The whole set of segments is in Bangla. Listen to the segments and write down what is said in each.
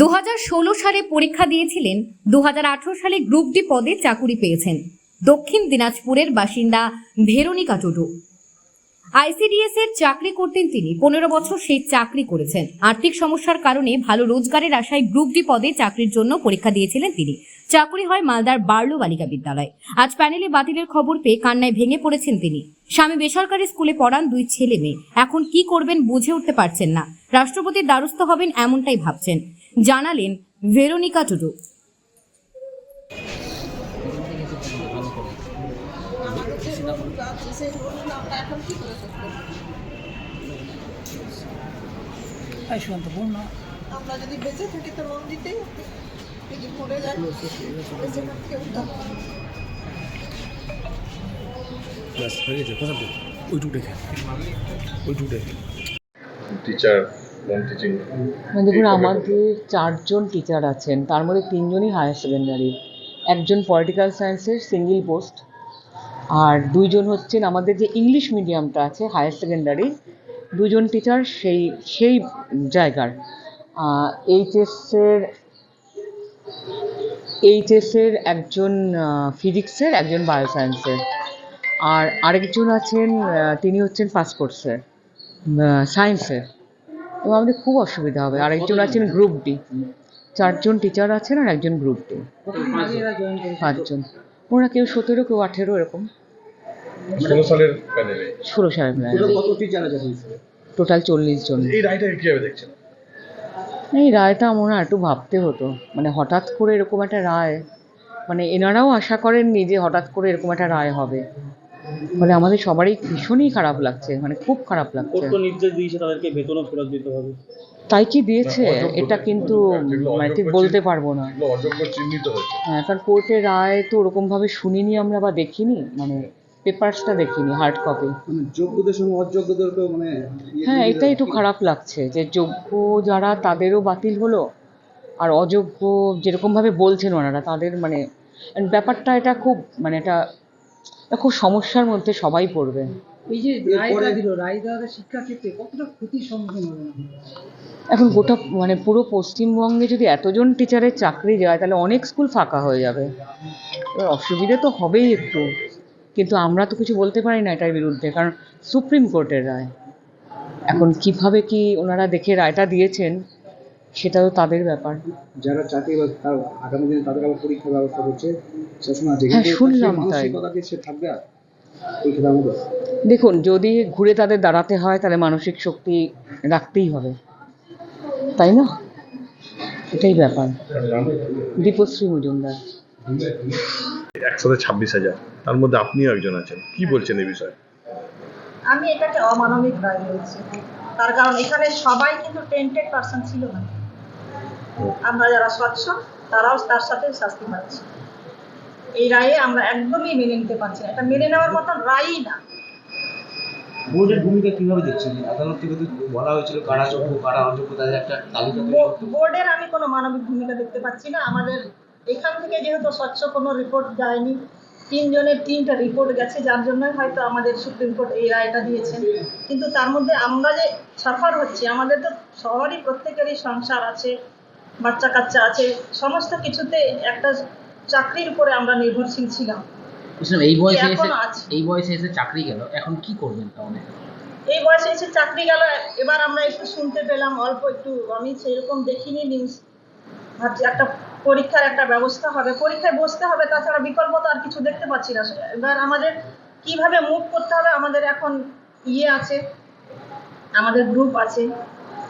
দু হাজার ষোলো সালে পরীক্ষা দিয়েছিলেন দু হাজার আঠারো সালে গ্রুপ ডি পদে চাকুরি পেয়েছেন। দক্ষিণ দিনাজপুরের বাসিন্দা ভেরোনিকা টুডু আইসিডিএস এর চাকরি করতেন তিনি। পনেরো বছর সেই চাকরি করেছেন। আর্থিক সমস্যার কারণে ভালো রোজগারের আশায় গ্রুপ ডি পদে চাকরির জন্য পরীক্ষা দিয়েছিলেন তিনি। চাকরি হয় মালদার বার্লো বালিকা বিদ্যালয়। আজ প্যানেলে বাতিলের খবর পেয়ে কান্নায় ভেঙে পড়েছেন তিনি। স্বামী বেসরকারি স্কুলে পড়ান দুই ছেলে মেয়ে। এখন কি করবেন বুঝে উঠতে পারছেন না। রাষ্ট্রপতির দ্বারস্থ হবেন এমনটাই ভাবছেন। জানালেন ভেরোনিকা টুডু। তাই শুনতে বল না। আমরা যদি বেঁচে থাকি তো লোন দিতেই হবে। যদি মরে যায় বেঁচে থাকতে উদ্ধার ব্যাস হয়ে গেছে ওইটুকু দেখে ওইটুকু দেখে টিচার টিচিং মানে দেখুন আমাদের চারজন টিচার আছেন তার মধ্যে তিনজনই হায়ার সেকেন্ডারি একজন পলিটিক্যাল সায়েন্সের সিঙ্গেল পোস্ট আর দুইজন হচ্ছেন আমাদের যে ইংলিশ মিডিয়ামটা আছে হায়ার সেকেন্ডারি দুজন টিচার সেই সেই জায়গার। এইচএসের এইচএসের একজন ফিজিক্সের একজন বায়োসায়েন্সের আর আরেকজন আছেন তিনি হচ্ছেন ফার্স্ট কোর্সের সায়েন্সের এবং আমাদের খুব অসুবিধা হবে। আর একজন আছেন গ্রুপ ডি চারজন টিচার আছেন আর একজন গ্রুপ ডি পাঁচজন। ওরা কেউ সতেরো কেউ আঠেরো এরকম। ষোলো সালের প্যানেলে ষোলো সালে কত আছে টোটাল চল্লিশ জন। এই রায়টাকে কীভাবে দেখছেন? এই রায়টা হয় একটু ভাবতে হতো। মানে হঠাৎ করে এরকম একটা রায় মানে এনারাও আশা করেননি যে হঠাৎ করে এরকম একটা রায় হবে। ফলে আমাদের সবারই ভীষণই খারাপ লাগছে মানে খুব খারাপ লাগছে। নির্দেশ দিয়েছে তাদেরকে বেতনও ফেরত দিতে হবে? তাই কি দিয়েছে? এটা কিন্তু মানে ঠিক বলতে পারব না। এগুলো অযোগ্য চিহ্নিত হয়েছে। হ্যাঁ কারণ কোর্টের রায় তো ওরকমভাবে শুনিনি আমরা বা দেখিনি মানে পেপারসটা দেখিনি হার্ড কপি মানে যোগ্যদের সঙ্গে অযোগ্যদেরকেও মানে ইয়ে হ্যাঁ এটাই একটু খারাপ লাগছে যে যোগ্য যারা তাদেরও বাতিল হলো আর অযোগ্য যেরকমভাবে বলছেন ওনারা তাদের মানে ব্যাপারটা এটা খুব মানে এটা খুব সমস্যার মধ্যে সবাই পড়বে। এই যে এরপরে- দিল শিক্ষাক্ষেত্রে কতটা ক্ষতির সম্মুখীন হবে এখন গোটা মানে পুরো পশ্চিমবঙ্গে যদি এতজন টিচারের চাকরি যায় তাহলে অনেক স্কুল ফাঁকা হয়ে যাবে। এবার অসুবিধে তো হবেই একটু। কিন্তু আমরা তো কিছু বলতে পারি না এটার বিরুদ্ধে কারণ সুপ্রিম কোর্টের রায়। এখন কীভাবে কি ওনারা দেখে রায়টা দিয়েছেন সেটা তো তাদের ব্যাপার। যারা চাকরি বা তার আগামী দিনে তাদের আবার পরীক্ষার ব্যবস্থা করছে সেসময় হ্যাঁ, শুনলাম তাই। পরীক্ষা দেখুন যদি ঘুরে তাদের দাঁড়াতে হয় তাহলে মানসিক শক্তি রাখতেই হবে। তাই না? এটাই ব্যাপার। দীপশ্রী মজুমদার। একসাথে ছাব্বিশ হাজার। তার মধ্যে আপনিও একজন আছেন। কি বলছেন এই বিষয়ে? আমি এটাকে অমানবিক রায় বলছি। তার কারণ এখানে সবাই কিন্তু টেন্টেড পার্সন ছিল না। আমরা যারা স্বচ্ছ তারাও তার সাথে শাস্তি পাচ্ছি। এই রায়ে আমরা একদমই মেনে নিতে পারছি না। এটা মেনে নেওয়ার মতন রায়ই না। বোর্ডের ভূমিকা কীভাবে দেখছেন? আদালত থেকে তো বলা হয়েছিল কারা যোগ্য কারা অযোগ্য তাদের একটা তালিকা বোর্ডের আমি কোনো মানবিক ভূমিকা দেখতে পাচ্ছি না। আমাদের এখান থেকে যেহেতু স্বচ্ছ কোনো রিপোর্ট যায়নি তিনজনের তিনটা রিপোর্ট গেছে যার জন্যই হয়তো আমাদের সুপ্রিম কোর্ট এই রায়টা দিয়েছেন। কিন্তু তার মধ্যে আমরা যে সাফার হচ্ছি আমাদের তো সবারই প্রত্যেকেরই সংসার আছে। বাচ্চা কাচ্চা আছে সমস্ত কিছুতে একটা চাকরির উপরে আমরা নির্ভরশীল ছিলাম। এই বয়সে এসে এই বয়সে এসে চাকরি গেল এখন কি করবেন তাহলে? এই বয়সে এসে চাকরি গেল এবার আমরা একটু শুনতে পেলাম অল্প একটু আমি সেরকম দেখিনি নিউজ ভাবছি একটা পরীক্ষার একটা ব্যবস্থা হবে। পরীক্ষায় বসতে হবে তাছাড়া বিকল্প তো আর কিছু দেখতে পাচ্ছি না। এবার আমাদের কীভাবে মুভ করতে হবে আমাদের এখন ইয়ে আছে আমাদের গ্রুপ আছে।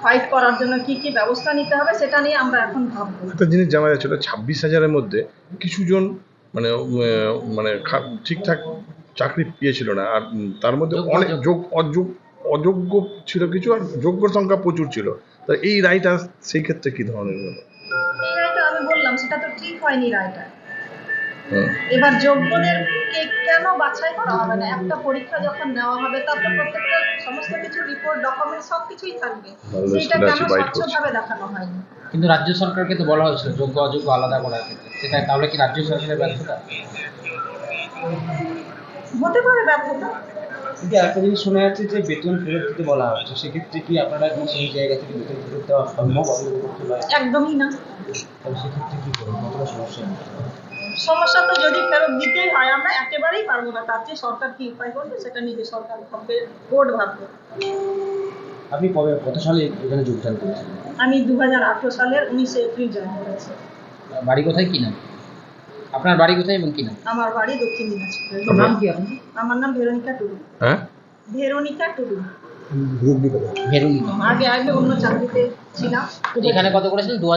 ফাইট করার জন্য কি কি ব্যবস্থা নিতে হবে সেটা নিয়ে আমরা এখন ভাববো। একটা জিনিস জানা যাচ্ছিল ছাব্বিশ হাজারের মধ্যে কিছুজন মানে মানে খা- ঠিকঠাক চাকরি পেয়েছিল না। আর তার মধ্যে অনেক যোগ অযোগ অযোগ্য ছিল কিছু আর যোগ্য সংখ্যা প্রচুর ছিল। তা এই রায়টা সেই ক্ষেত্রে কি ধরনের হলো? এই রায়টা আমি বললাম সেটা তো ঠিক হয়নি রায়টা। হুম। এবার যোগ্যদেরকে কেন বাছাই করা হবে না? একটা পরীক্ষা যখন নেওয়া হবে তারপর প্রত্যেকটা সমস্ত কিছু রিপোর্ট ডকুমেন্ট সব কিছুই থাকবে স্কুলে কেন। স্বচ্ছভাবে দেখানো হয়নি? কিন্তু রাজ্য সরকারকে তো বলা হয়েছিল যোগ্য অযোগ্য আলাদা করার ক্ষেত্রে। সেটা তাহলে কি রাজ্য সরকারের ব্যর্থতা? হতে পারে ব্যর্থতা। কিন্তু একটা জিনিস শোনা যাচ্ছে যে বেতন ফেরত দিতে বলা হচ্ছে। সেক্ষেত্রে কি আপনারা মানে এই জায়গা থেকে বেতন ফেরত দেওয়া সম্ভব? একদমই না। তাহলে সেক্ষেত্রে কি করব? কতটা সমস্যা? সমস্যা তো যদি ফেরত দিতেই হয় আমরা একেবারেই পারব না। তার চেয়ে সরকার কি উপায় করবে সেটা নিজে সরকার ভাববে বোর্ড ভাববে। আপনি কবে কত সালে এখানে যোগদান করেছেন? আমি দু সালের উনিশে এপ্রিল জয়েন করেছি বাড়ি কোথায় কি নাম? আপনার বাড়ি কোথায় এবং কি নাম? আমার বাড়ি দক্ষিণ দিনাজপুরে। নাম কি আপনার? আমার নাম ভেরোনিকা টুডু। হ্যাঁ? ভেরোনিকা টুডু। ভেরুলিকা আগে আগে অন্য চাকরিতে ছিলাম। এখানে কত করেছিলেন দু